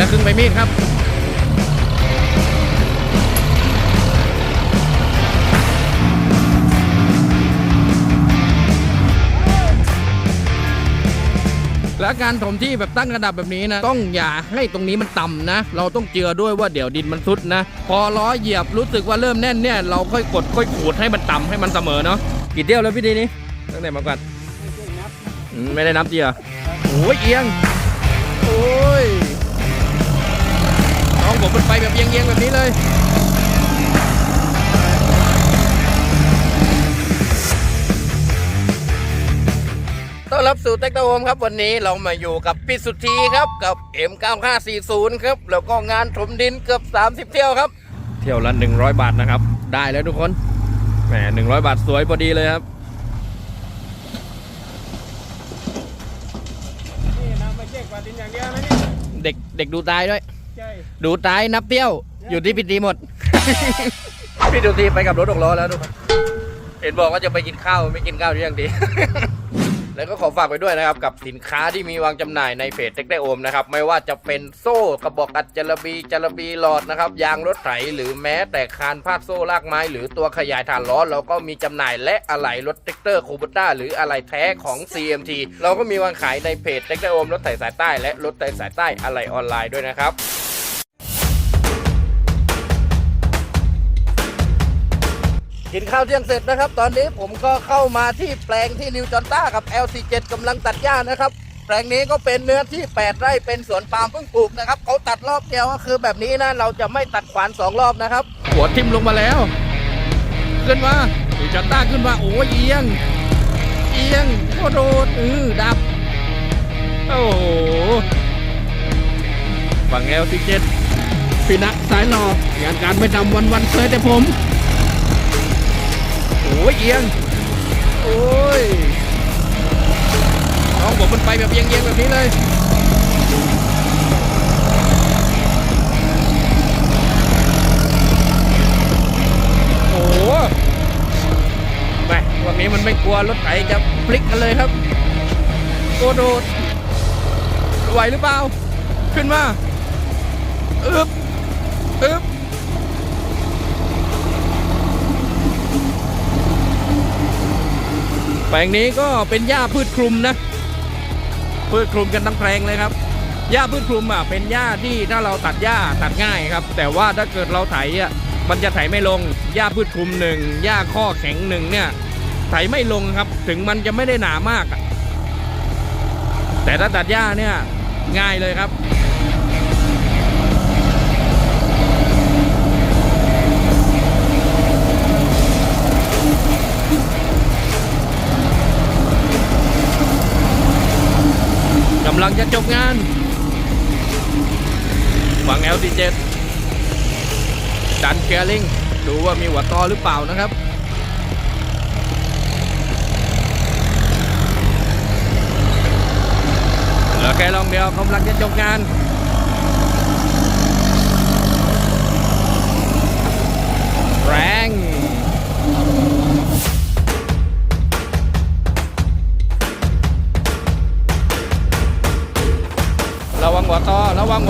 ละครึ่งใบมีดครับและการถมที่แบบตั้งระดับแบบนี้นะ ต้องอย่าให้ตรงนี้มันต่ำนะ เราต้องเจือด้วยว่าเดี๋ยวดินมันซุดนะ พอล้อเหยียบรู้สึกว่าเริ่มแน่นเนี่ยเราค่อยกดค่อยขูดให้มันต่ำให้มันเสมอเนาะกี่เที่ยวแล้วพี่ดีนี้ตั้งแต่มาก่อนอืมไม่ได้นับเจียโอ้ยเอียงโอ้ยน้อง ผมมันไปแบบเอียงๆแบบนี้เลยต้อนรับสู่เต็กตะโฮมครับ วันนี้เรามาอยู่กับพี่สุธีครับกับ M9540 ครับแล้วก็งานถมดินเกือบ 30 เที่ยวครับ เที่ยวละ 100 บาทนะครับ ได้แล้วทุกคนแหม100 บาทสวยพอดีเลยครับนี่นะไม่ใช่กว่าดินอย่างเดียวนะนี่เด็กเด็กดูตายด้วยใช่ ดูตายนับเที่ยว อยู่ที่พิธีหมด พี่ดูทีไปกับรถหกล้อแล้วทุกคนเห็นบอกว่าจะไปกินข้าวไม่กินข้าวที่ยังดี แล้วก็ขอฝากไปด้วยนะครับ กับสินค้าที่มีวางจำหน่ายในเพจเต็กได้โอมนะครับ ไม่ว่าจะเป็นโซ่กระบอกอัดจระบีจระบีหลอดนะครับ ยางรถไถหรือแม้แต่คานพาดโซ่ลากไม้ หรือตัวขยายฐานล้อเราก็มีจำหน่ายและอะไหล่รถเต็กเตอร์คูบต้าหรืออะไหล่แท้ของ CMT เราก็มีวางขายในเพจเต็กได้โอมรถไถสายใต้และรถไถสายใต้อะไหล่ออนไลน์ด้วยนะครับ กินข้าวเที่ยงเสร็จนะครับ ตอนนี้ผมก็เข้ามาที่แปลงที่นิวจอนต้ากับ LC7 กำลังตัดหญ้านะครับ แปลงนี้ก็เป็นเนื้อที่ 8 ไร่เป็นสวนปาล์มเพิ่งปลูกนะครับเขาตัดรอบเดียวก็คือแบบนี้นะเราจะไม่ตัดขวานสองรอบนะครับ หัวทิ่มลงมาแล้ว ขึ้นมานิวจอนต้าขึ้นมาโอ้ยเอียง เอียงโคตรโดดอือดับ โอ้โหฝั่ง LC7 พี่นะสายหลอกงานการไม่ทำวันวันเคยแต่ผม โอ้ยเอียง โอ้ยน้องผมมันไปแบบเอียงๆแบบนี้เลยโอ้โหแหมวันนี้มันไม่กลัวรถไถจะพลิกกันเลยครับโกโดดไหวหรือเปล่า ขึ้นมา อึบอึบ แปลงนี้ก็เป็นหญ้าพืชคลุมนะ พืชคลุมกันทั้งแปลงเลยครับหญ้าพืชคลุมอะเป็นหญ้าที่ถ้าเราตัดหญ้าตัดง่ายครับ แต่ว่าถ้าเกิดเราไถอะมันจะไถไม่ลงหญ้าพืชคลุมหนึ่งหญ้าข้อแข็งหนึ่งเนี่ยไถไม่ลงครับ ถึงมันจะไม่ได้หนามาก แต่ถ้าตัดหญ้าเนี่ยง่ายเลยครับ จะจบงานฝั่ง LC7 ดันแกลิงดูว่ามีหัวต่อหรือเปล่านะครับเหลือแค่ลองเดียวกำลังจะจบงาน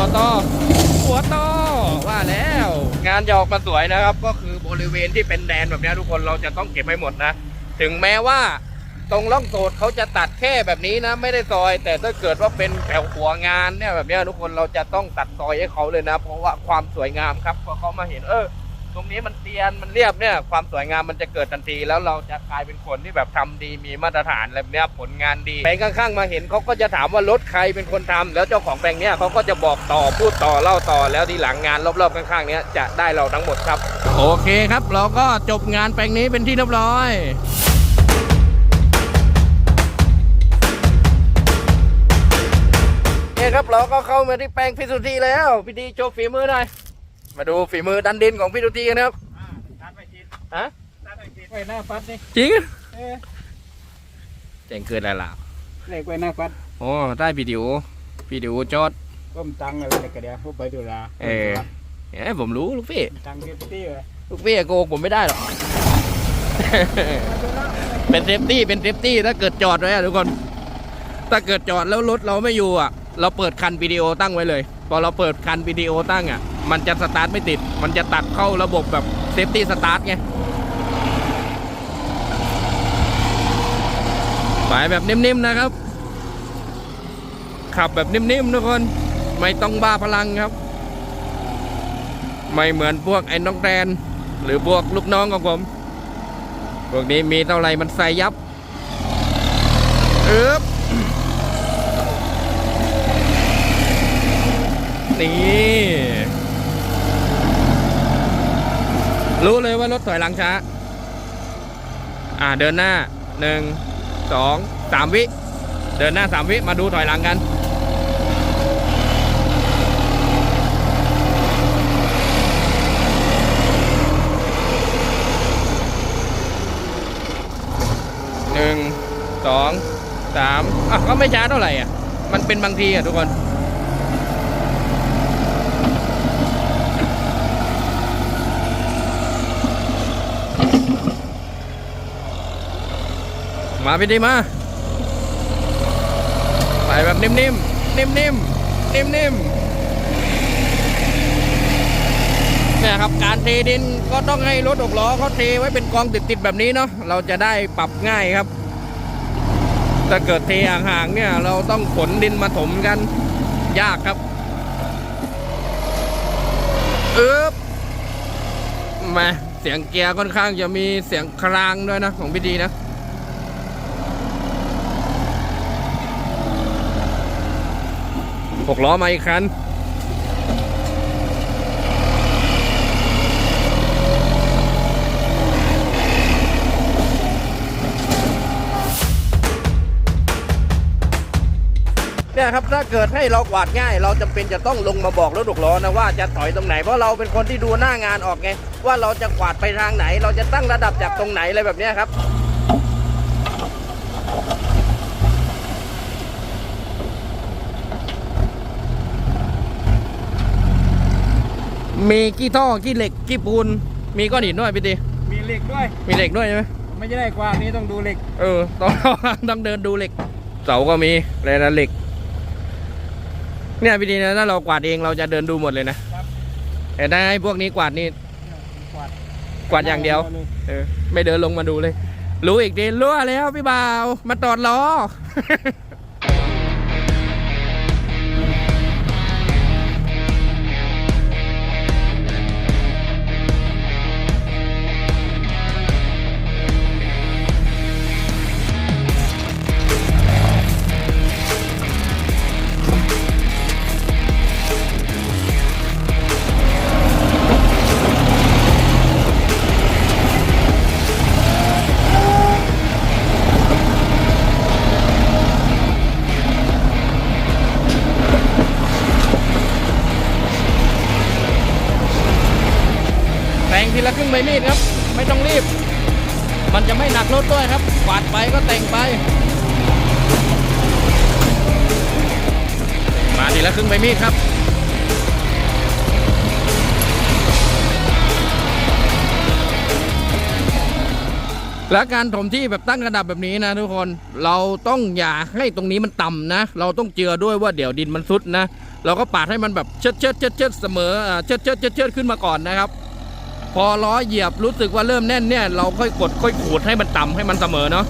หัวต่อหัวต่อว่าแล้ว งานหยอกมาสวยนะครับ ก็คือบริเวณที่เป็นแดนแบบนี้ทุกคนเราจะต้องเก็บให้หมดนะ ถึงแม้ว่าตรงล่องโสดเขาจะตัดแค่แบบนี้นะ ไม่ได้ซอย แต่ถ้าเกิดว่าเป็นแถวหัวงานเนี่ยแบบนี้ทุกคนเราจะต้องตัดซอยให้เขาเลยนะ เพราะว่าความสวยงามครับพอเขามาเห็นเออ รงนี้มันเตียนมันเรียบเนี่ยความสวยงามมันจะเกิดทันที แล้วเราจะกลายเป็นคนที่แบบทำดีมีมาตรฐานอะไรแบบเนี้ยผลงานดีแปลงข้างๆมาเห็นเขาก็จะถามว่ารถใครเป็นคนทำแล้วเจ้าของแปลงเนี้ยเขาก็จะบอกต่อพูดต่อเล่าต่อแล้วทีหลังงานรอบๆข้างๆเนี้ยจะได้เราทั้งหมดครับ โอเคครับ เราก็จบงานแปลงนี้เป็นที่เรียบร้อยเนี่ยครับเราก็เข้ามาที่แปลงพิสุทธีแล้วพี่ดีโชว์ฝีมือหน่อย มาดูฝีมือดันดินของพี่สุทธีกันครับตัดไปกินฮะตัดไปกินไว้หน้าฟัดนี่จริงเออแจ้งเกิดอะไรล่ะเล็กไว้หน้าฟัดโอ้ได้วิดีโอวิดีโอจอดก้มตังอะไรกระเดียวพวกไปดูแลเออเอ้ยผมรู้ลูกพี่ตังเก็บตี้เลยลูกพี่โกหกผมไม่ได้หรอกเป็นเซฟตี้เป็นเซฟตี้ถ้าเกิดจอดไว้อะทุกคน ถ้าเกิดจอดแล้วรถเราไม่อยู่อะ เราเปิดคันวิดีโอตั้งไว้เลย พอเราเปิดคันวิดีโอตั้งอะ มันจะสตาร์ทไม่ติด มันจะตัดเข้าระบบแบบเซฟตี้สตาร์ทไงไปแบบนิ่มๆนะครับ ขับแบบนิ่มๆทุกคน ไม่ต้องบ้าพลังครับ ไม่เหมือนพวกไอ้น้องแดนหรือพวกลูกน้องของผม พวกนี้มีเท่าไหร่มันใส่ยับอึบ นี่รู้เลยว่ารถถอยหลังช้า อ่าเดินหน้าหนึ่งสองสามวิ เดินหน้าสามวิมาดูถอยหลังกัน หนึ่งสองสามอะก็ไม่ช้าเท่าไหร่อะ มันเป็นบางทีอะทุกคน มาพี่ดีมา ไปแบบนิ่มๆ นิ่มๆ นิ่มๆเนี่ยครับการเทดินก็ต้องให้รถหกล้อเขาเทไว้เป็นกองติดๆแบบนี้เนาะเราจะได้ปรับง่ายครับ ถ้าเกิดเทห่างๆเนี่ยเราต้องขนดินมาถมกันยากครับอึ๊บมาเสียงเกียร์ค่อนข้างจะมีเสียงครางด้วยนะของพี่ดีนะ หกล้อมาอีกคันเนี่ยครับถ้าเกิดให้เรากวาดง่าย เราจำเป็นจะต้องลงมาบอกรถหกล้อนะว่าจะถอยตรงไหนเพราะเราเป็นคนที่ดูหน้างานออกไงว่าเราจะกวาดไปทางไหน เราจะตั้งระดับจากตรงไหนอะไรแบบนี้ครับ มีกี้ท่อกี้เหล็กกี้ปูน มีก้อนหินด้วยพี่ตีมีเหล็กด้วย มีเหล็กด้วยใช่ไหมไม่ใช่ได้กว่านี้ต้องดูเหล็ก เออต้องต้องเดินดูเหล็ก เสาก็มีอะไรนะเหล็ก เนี่ยพี่ดีนะถ้าเรากวาดเองเราจะเดินดูหมดเลยนะครับแต่ได้พวกนี้กวาดนี่กวาดกวาดอย่างเดียว เออ ไม่เดินลงมาดูเลย รู้อีกดีรั่วแล้วพี่บ่าว มาตอดล้อ ละครึ่งใบมีดครับ ไม่ต้องรีบ มันจะไม่หนักรถด้วยครับกวาดไปก็แต่งไป มาทีละครึ่งใบมีดครับและการถมที่แบบตั้งระดับแบบนี้นะทุกคนเราต้องอย่าให้ตรงนี้มันต่ำนะ เราต้องเจือด้วยว่าเดี๋ยวดินมันซุดนะ เราก็ปาดให้มันแบบเชิดเชิดเชิดเชิดเสมอเชิดเชิดเชิดเชิดขึ้นมาก่อนนะครับ อล้อเหยียบรู้สึกว่าเริ่มแน่นเนี่ยเราค่อยกดค่อยขูดให้มันต่ำให้มันเสมอเนาะ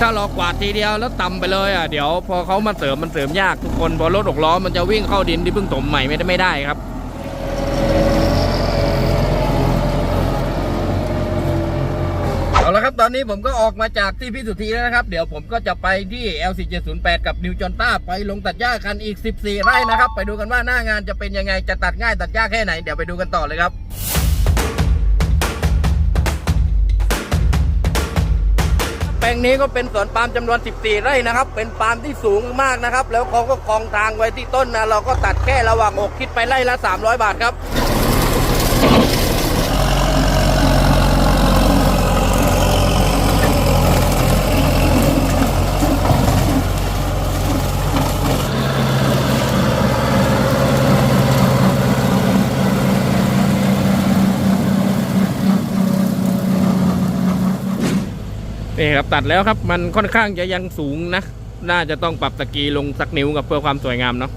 ถ้าเรากวาดทีเดียวแล้วต่ำไปเลยอะเดี๋ยวพอเขามาเสริมมันเสริมยากทุกคนพอรถหกล้อมันจะวิ่งเข้าดินที่เพิ่งถมใหม่ไม่ได้ไม่ได้ครับเอาละครับตอนนี้ผมก็ออกมาจากที่พิสุทธีแล้วนะครับ เดี๋ยวผมก็จะไปที่ L4708 กับนิวจอนต้าไปลงตัดหญ้ากันอีก 14 ไร่นะครับ ไปดูกันว่าหน้างานจะเป็นยังไงจะตัดง่ายตัดยากแค่ไหน เดี๋ยวไปดูกันต่อเลยครับ ลงนี้ก็เป็นสวนปาล์มจำนวน 14 ไร่นะครับ เป็นปาล์มที่สูงมากนะครับ แล้วเขาก็คลองทางไว้ที่ต้นนะ เราก็ตัดแค่ระหว่างอกคิดไปไร่ละ 300 บาทครับ ครับตัดแล้วครับมันค่อนข้างจะยังสูงนะ น่าจะต้องปรับตะกีลงสักนิ้วกับเพื่อความสวยงามเนาะ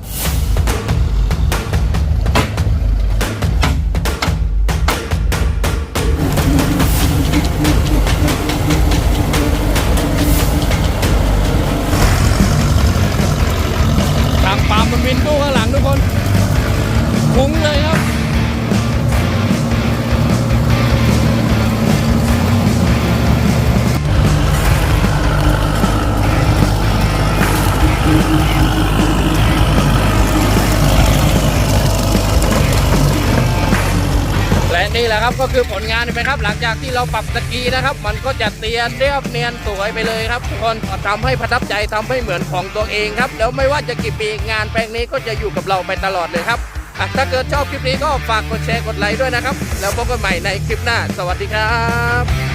ทางปามมันบินตู้ข้างหลังทุกคนคุ้งเลย นี่แหละครับก็คือผลงานไปครับ หลังจากที่เราปรับตะกี้นะครับ มันก็จะเตียนเรียบเนียนสวยไปเลยครับทุกคนทำให้ประทับใจทำให้เหมือนของตัวเองครับแล้วไม่ว่าจะกี่ปีงานแปลงนี้ก็จะอยู่กับเราไปตลอดเลยครับถ้าเกิดชอบคลิปนี้ก็ฝากกดแชร์กดไลค์ด้วยนะครับ แล้วพบกันใหม่ในคลิปหน้า สวัสดีครับ